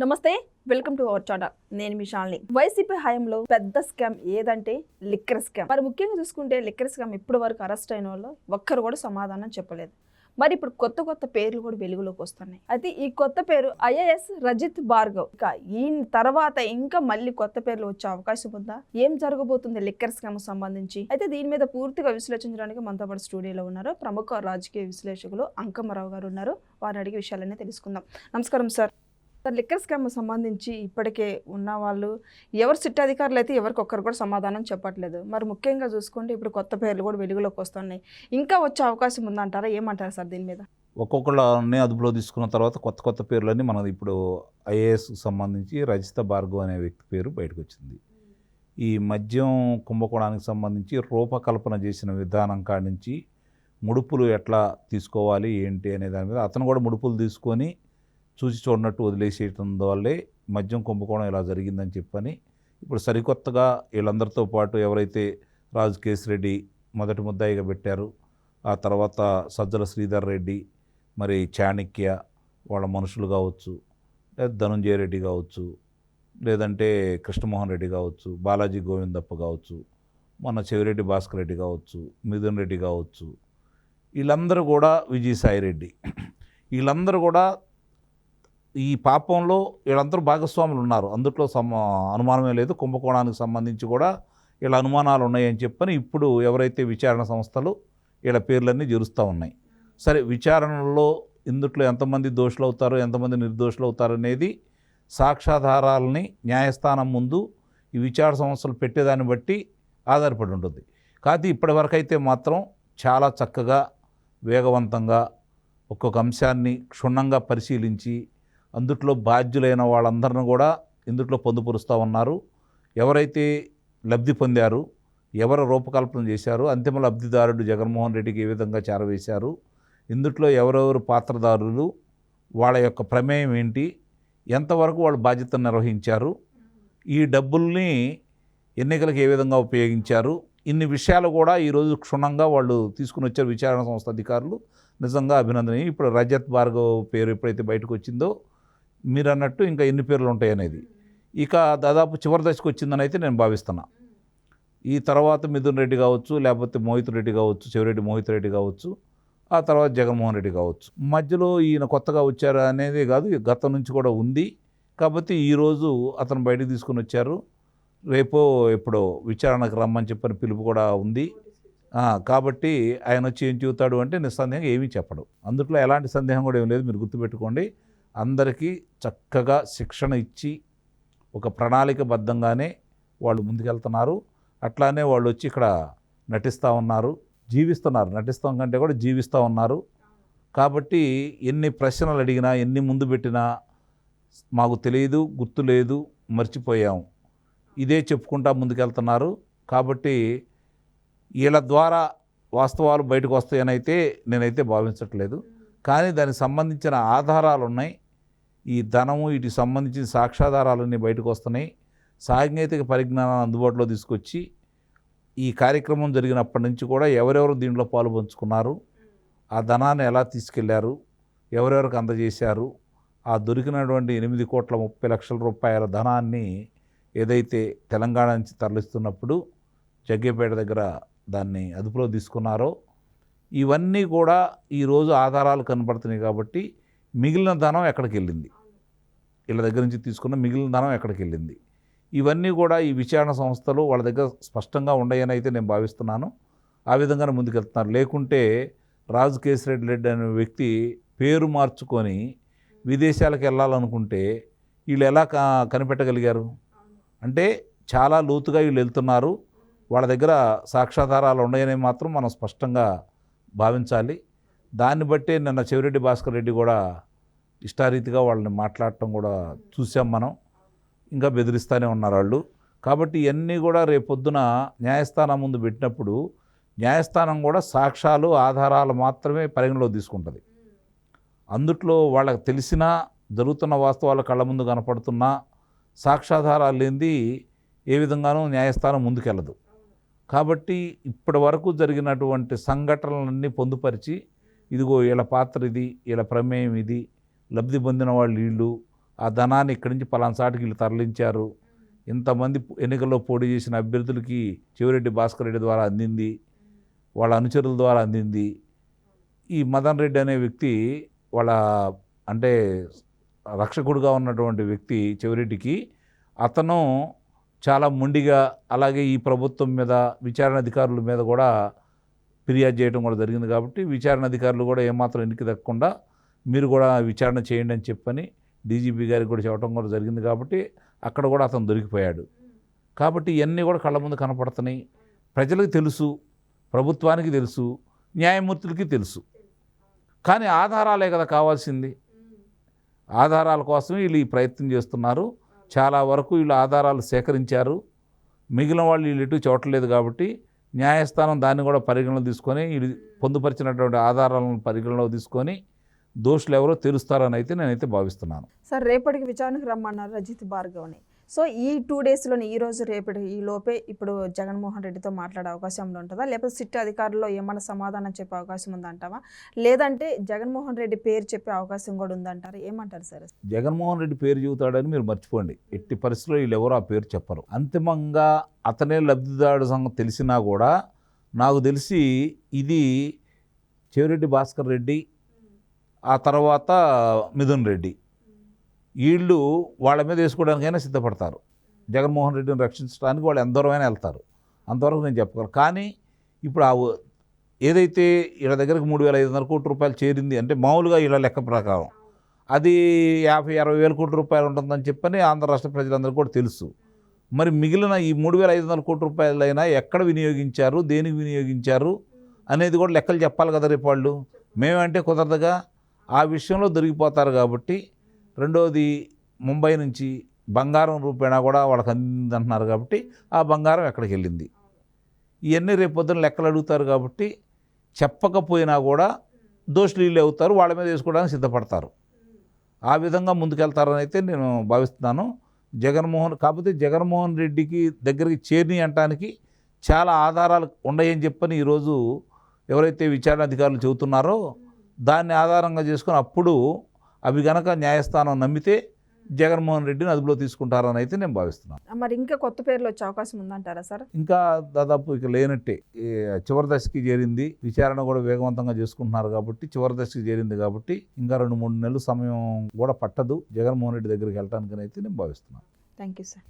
నమస్తే welcome to our channel. నేను మీ Shalini YCP హయాంలో పెద్ద స్కామ్ ఏదంటే లిక్కర్ స్కామ్. మరి ముఖ్యంగా చూసుకుంటే లిక్కర్ స్కామ్ ఇప్పటి వరకు అరెస్ట్ అయిన వాళ్ళు ఒక్కరు కూడా సమాధానం చెప్పలేదు. మరి ఇప్పుడు కొత్త కొత్త పేర్లు కూడా వెలుగులోకి వస్తున్నాయి. అయితే ఈ కొత్త పేరు ఐఏఎస్ రజిత్ భార్గవ్. ఇక ఈ తర్వాత ఇంకా మళ్ళీ కొత్త పేర్లు వచ్చే అవకాశం ఉందా? ఏం జరగబోతుంది లిక్కర్ స్కామ్ సంబంధించి? అయితే దీని మీద పూర్తిగా విశ్లేషించడానికి మనతో పాటు స్టూడియోలో ఉన్నారు ప్రముఖ రాజకీయ విశ్లేషకులు అంకమ్మరావు గారు ఉన్నారు. వారిని అడిగే విషయాలన్నీ తెలుసుకుందాం. నమస్కారం సార్. సార్ లిక్కర్ స్కామ్ సంబంధించి ఇప్పటికే ఉన్న వాళ్ళు ఎవరు సిట్ అధికారులు అయితే ఎవరికి ఒక్కరు కూడా సమాధానం చెప్పట్లేదు. మరి ముఖ్యంగా చూసుకుంటే ఇప్పుడు కొత్త పేర్లు కూడా వెలుగులోకి వస్తున్నాయి. ఇంకా వచ్చే అవకాశం ఉందంటారా? ఏమంటారు సార్ దీని మీద? ఒక్కొక్కళ్ళని అదుపులో తీసుకున్న తర్వాత కొత్త కొత్త పేర్లన్నీ మనది ఇప్పుడు ఐఏఎస్కి సంబంధించి రజిత భార్గవ్ అనే వ్యక్తి పేరు బయటకు వచ్చింది ఈ మద్యం కుంభకోణానికి సంబంధించి రూపకల్పన చేసిన విధానం కాడి నుంచి ముడుపులు ఎట్లా తీసుకోవాలి ఏంటి అనే దాని మీద అతను కూడా ముడుపులు తీసుకొని చూసి చూడనట్టు వదిలేసేయటం వల్లే మద్యం కుంభకోణం ఇలా జరిగిందని చెప్పని ఇప్పుడు సరికొత్తగా వీళ్ళందరితో పాటు ఎవరైతే రాజు రెడ్డి మొదటి ముద్దాయిగా పెట్టారు ఆ తర్వాత సజ్జల శ్రీధర్ రెడ్డి మరి చాణక్య వాళ్ళ మనుషులు కావచ్చు లేదా ధనుంజయ రెడ్డి కావచ్చు లేదంటే కృష్ణమోహన్ రెడ్డి కావచ్చు బాలాజీ గోవిందప్ప కావచ్చు మన చెవిరెడ్డి భాస్కర్ రెడ్డి కావచ్చు మిథున్ రెడ్డి కావచ్చు వీళ్ళందరూ కూడా విజయసాయి రెడ్డి. వీళ్ళందరూ కూడా ఈ పాపంలో వీళ్ళందరూ భాగస్వాములు ఉన్నారు. అందుట్లో సమ అనుమానమే లేదు. కుంభకోణానికి సంబంధించి కూడా వీళ్ళ అనుమానాలు ఉన్నాయని చెప్పని ఇప్పుడు ఎవరైతే విచారణ సంస్థలు వీళ్ళ పేర్లన్నీ జరుస్తూ ఉన్నాయి. సరే విచారణలో ఇందుట్లో ఎంతమంది దోషులు అవుతారో ఎంతమంది నిర్దోషులు అవుతారు అనేది సాక్ష్యాధారాలని న్యాయస్థానం ముందు ఈ విచారణ సంస్థలు పెట్టేదాన్ని బట్టి ఆధారపడి ఉంటుంది. కాకపోతే ఇప్పటివరకైతే మాత్రం చాలా చక్కగా వేగవంతంగా ఒక్కొక్క అంశాన్ని క్షుణ్ణంగా పరిశీలించి అందుట్లో బాధ్యులైన వాళ్ళందరిని కూడా ఇందుట్లో పొందుపరుస్తూ ఉన్నారు. ఎవరైతే లబ్ధి పొందారు ఎవరు రూపకల్పన చేశారు అంతిమ లబ్ధిదారుడు జగన్మోహన్ రెడ్డికి ఏ విధంగా చేరవేశారు ఇందుట్లో ఎవరెవరు పాత్రదారులు వాళ్ళ యొక్క ప్రమేయం ఏంటి ఎంతవరకు వాళ్ళు బాధ్యతను నిర్వహించారు ఈ డబ్బుల్ని ఎన్నికలకు ఏ విధంగా ఉపయోగించారు ఇన్ని విషయాలు కూడా ఈరోజు క్షుణ్ణంగా వాళ్ళు తీసుకుని వచ్చారు విచారణ సంస్థ అధికారులు. నిజంగా అభినందనీయం. ఇప్పుడు రజత్ భార్గవ్ పేరు ఎప్పుడైతే బయటకు వచ్చిందో మీరు అన్నట్టు ఇంకా ఎన్ని పేర్లు ఉంటాయి అనేది. ఇక దాదాపు చివరి దశకు వచ్చిందని అయితే నేను భావిస్తున్నా. ఈ తర్వాత మిథున్ రెడ్డి కావచ్చు లేకపోతే మోహిత్ రెడ్డి కావచ్చు చెవిరెడ్డి మోహిత్ రెడ్డి కావచ్చు ఆ తర్వాత జగన్మోహన్ రెడ్డి కావచ్చు. మధ్యలో ఈయన కొత్తగా వచ్చారు అనేది కాదు గతం నుంచి కూడా ఉంది. కాబట్టి ఈరోజు అతను బయటకు తీసుకుని వచ్చారు. రేపో ఎప్పుడో విచారణకు రమ్మని చెప్పని పిలుపు కూడా ఉంది. కాబట్టి ఆయన వచ్చి ఏం చెబుతాడు అంటే నిస్సందేహంగా ఏమీ చెప్పడు. అందుట్లో ఎలాంటి సందేహం కూడా ఏం లేదు మీరు గుర్తుపెట్టుకోండి. అందరికీ చక్కగా శిక్షణ ఇచ్చి ఒక ప్రణాళికబద్ధంగానే వాళ్ళు ముందుకెళ్తున్నారు. అట్లానే వాళ్ళు వచ్చి ఇక్కడ నటిస్తూ ఉన్నారు. జీవిస్తున్నారు. నటిస్తాం కంటే కూడా జీవిస్తూ ఉన్నారు. కాబట్టి ఎన్ని ప్రశ్నలు అడిగినా ఎన్ని ముందు పెట్టినా మాకు తెలియదు గుర్తు లేదు మర్చిపోయాం. ఇదే చెప్పుకుంటా ముందుకెళ్తున్నారు. కాబట్టి వీళ్ళ ద్వారా వాస్తవాలు బయటకు వస్తాయనైతే నేనైతే భావించట్లేదు. కానీ దానికి సంబంధించిన ఆధారాలు ఉన్నాయి ఈ ధనము వీటికి సంబంధించిన సాక్ష్యాధారాలన్నీ బయటకు వస్తున్నాయి. సాంకేతిక పరిజ్ఞానాన్ని అందుబాటులో తీసుకొచ్చి ఈ కార్యక్రమం జరిగినప్పటి నుంచి కూడా ఎవరెవరు దీంట్లో పాలు పంచుకున్నారు ఆ ధనాన్ని ఎలా తీసుకెళ్ళారు ఎవరెవరికి అందజేశారు ఆ దొరికినటువంటి ఎనిమిది కోట్ల ముప్పై లక్షల రూపాయల ధనాన్ని ఏదైతే తెలంగాణ నుంచి తరలిస్తున్నప్పుడు జగ్గేపేట దగ్గర దాన్ని అదుపులో తీసుకున్నారో ఇవన్నీ కూడా ఈరోజు ఆధారాలు కనపడుతున్నాయి కాబట్టి మిగిలిన ధనం ఎక్కడికి వెళ్ళింది వీళ్ళ దగ్గర నుంచి తీసుకున్న మిగిలిన ధనం ఎక్కడికి వెళ్ళింది ఇవన్నీ కూడా ఈ విచారణ సంస్థలు వాళ్ళ దగ్గర స్పష్టంగా ఉండయని అయితే నేను భావిస్తున్నాను. ఆ విధంగానే ముందుకెళ్తున్నారు. లేకుంటే రాజు కేసిరెడ్డి రెడ్డి అనే వ్యక్తి పేరు మార్చుకొని విదేశాలకు వెళ్ళాలనుకుంటే వీళ్ళు ఎలా కనిపెట్టగలిగారు? అంటే చాలా లోతుగా వీళ్ళు వెళ్తున్నారు. వాళ్ళ దగ్గర సాక్ష్యాధారాలు ఉన్నాయని మాత్రం మనం స్పష్టంగా భావించాలి. దాన్ని బట్టే నిన్న చెవిరెడ్డి భాస్కర్ రెడ్డి కూడా ఇష్టారీతిగా వాళ్ళని మాట్లాడటం కూడా చూసాం మనం. ఇంకా బెదిరిస్తూనే ఉన్నారు వాళ్ళు. కాబట్టి ఇవన్నీ కూడా రేపొద్దున న్యాయస్థానం ముందు పెట్టినప్పుడు న్యాయస్థానం కూడా సాక్ష్యాలు ఆధారాలు మాత్రమే పరిగణలో తీసుకుంటుంది. అందుట్లో వాళ్ళకి తెలిసినా జరుగుతున్న వాస్తవాలు కళ్ళ ముందు కనపడుతున్నా సాక్ష్యాధారాలు లేనిది ఏ విధంగానూ న్యాయస్థానం ముందుకెళ్ళదు కాబట్టి ఇప్పటి వరకు జరిగినటువంటి సంఘటనలన్నీ పొందుపరిచి ఇదిగో వీళ్ళ పాత్ర ఇది వీళ్ళ ప్రమేయం ఇది లబ్ధి పొందిన వాళ్ళు వీళ్ళు ఆ ధనాన్ని ఇక్కడి నుంచి పలానా వీళ్ళు తరలించారు. ఇంతమంది ఎన్నికల్లో పోటీ చేసిన అభ్యర్థులకి చివరెడ్డి భాస్కర్ రెడ్డి ద్వారా అందింది వాళ్ళ అనుచరుల ద్వారా అందింది. ఈ మదన్ రెడ్డి అనే వ్యక్తి వాళ్ళ అంటే రక్షకుడుగా ఉన్నటువంటి వ్యక్తి చివరెడ్డికి అతను చాలా మొండిగా అలాగే ఈ ప్రభుత్వం మీద విచారణ అధికారుల మీద కూడా ఫిర్యాదు చేయడం కూడా జరిగింది కాబట్టి విచారణ అధికారులు కూడా ఏమాత్రం ఎన్నిక దక్కకుండా మీరు కూడా విచారణ చేయండి అని చెప్పని డీజీపీ గారికి కూడా చెప్పడం కూడా జరిగింది కాబట్టి అక్కడ కూడా అతను దొరికిపోయాడు. కాబట్టి ఇవన్నీ కూడా కళ్ళ ముందు కనపడుతున్నాయి. ప్రజలకు తెలుసు ప్రభుత్వానికి తెలుసు న్యాయమూర్తులకి తెలుసు. కానీ ఆధారాలే కదా కావాల్సింది. ఆధారాల కోసం వీళ్ళు ఈ ప్రయత్నం చేస్తున్నారు. చాలా వరకు వీళ్ళు ఆధారాలు సేకరించారు. మిగిలిన వాళ్ళు వీళ్ళు ఎటు చూడట్లేదు కాబట్టి న్యాయస్థానం దాన్ని కూడా పరిగణలో తీసుకొని పొందుపరిచినటువంటి ఆధారాలను పరిగణలో తీసుకొని దోషులు ఎవరో తెలుస్తారని అయితే నేనైతే భావిస్తున్నాను. సార్ రేపటికి విచారణకు రమ్మన్నారు రజిత్ భార్గవ్ని. సో ఈ టూ డేస్లోనే ఈ రోజు రేపటి ఈ లోపే ఇప్పుడు జగన్మోహన్ రెడ్డితో మాట్లాడే అవకాశం ఉంటుందా? లేకపోతే సిట్ అధికారుల్లో ఏమైనా సమాధానం చెప్పే అవకాశం ఉందంటావా? లేదంటే జగన్మోహన్ రెడ్డి పేరు చెప్పే అవకాశం కూడా ఉందంటారు? ఏమంటారు సార్ జగన్మోహన్ రెడ్డి పేరు చెబుతాడని మీరు మర్చిపోండి. ఎట్టి పరిస్థితుల్లో వీళ్ళు ఎవరో ఆ పేరు చెప్పరు. అంతిమంగా అతనే లబ్ధిదారుడు సంగతి తెలిసినా కూడా నాకు తెలిసి ఇది చెవిరెడ్డి భాస్కర్ రెడ్డి ఆ తర్వాత మిథున్ రెడ్డి. వీళ్ళు వాళ్ళ మీద వేసుకోవడానికైనా సిద్ధపడతారు. జగన్మోహన్ రెడ్డిని రక్షించడానికి వాళ్ళు ఎంతవరమైనా వెళ్తారు. అంతవరకు నేను చెప్పగలను కానీ ఇప్పుడు ఆ ఏదైతే వీళ్ళ దగ్గరకు మూడు వేల ఐదు వందల కోట్ల రూపాయలు చేరింది అంటే మామూలుగా వీళ్ళ లెక్క ప్రకారం అది యాభై అరవై వేల కోట్ల రూపాయలు ఉంటుందని చెప్పని ఆంధ్ర రాష్ట్ర ప్రజలందరికీ కూడా తెలుసు. మరి మిగిలిన ఈ మూడు వేల ఐదు వందల కోట్ల రూపాయలైనా ఎక్కడ వినియోగించారు? దేనికి వినియోగించారు? అనేది కూడా లెక్కలు చెప్పాలి కదా రేపు వాళ్ళు. మేమంటే కుదరదుగా. ఆ విషయంలో దొరికిపోతారు కాబట్టి రెండవది ముంబై నుంచి బంగారం రూపేణా కూడా వాళ్ళకి అందింది అంటున్నారు కాబట్టి ఆ బంగారం ఎక్కడికి వెళ్ళింది? ఇవన్నీ రేపు లెక్కలు అడుగుతారు కాబట్టి చెప్పకపోయినా కూడా దోషులు అవుతారు వాళ్ళ మీద వేసుకోవడానికి సిద్ధపడతారు. ఆ విధంగా ముందుకెళ్తారని అయితే నేను భావిస్తున్నాను. జగన్మోహన్ కాకపోతే జగన్మోహన్ రెడ్డికి దగ్గరికి చేరిని అంటానికి చాలా ఆధారాలు ఉన్నాయని చెప్పని ఈరోజు ఎవరైతే విచారణ అధికారులు చెబుతున్నారో దాన్ని ఆధారంగా చేసుకొని అప్పుడు అవి గనక న్యాయస్థానం నమ్మితే జగన్మోహన్ రెడ్డిని అదుపులో తీసుకుంటారని అయితే నేను భావిస్తున్నాను. మరి ఇంకా కొత్త పేర్లు వచ్చే అవకాశం ఉందంటారా సార్? ఇంకా దాదాపు ఇక లేనట్టే. చివరి దశకి చేరింది. విచారణ కూడా వేగవంతంగా చేసుకుంటున్నారు కాబట్టి చివరి దశకి చేరింది కాబట్టి ఇంకా రెండు మూడు నెలలు సమయం కూడా పట్టదు. జగన్మోహన్ రెడ్డి దగ్గరికి వెళ్ళటానికి అయితే నేను భావిస్తున్నాను. Thank you sir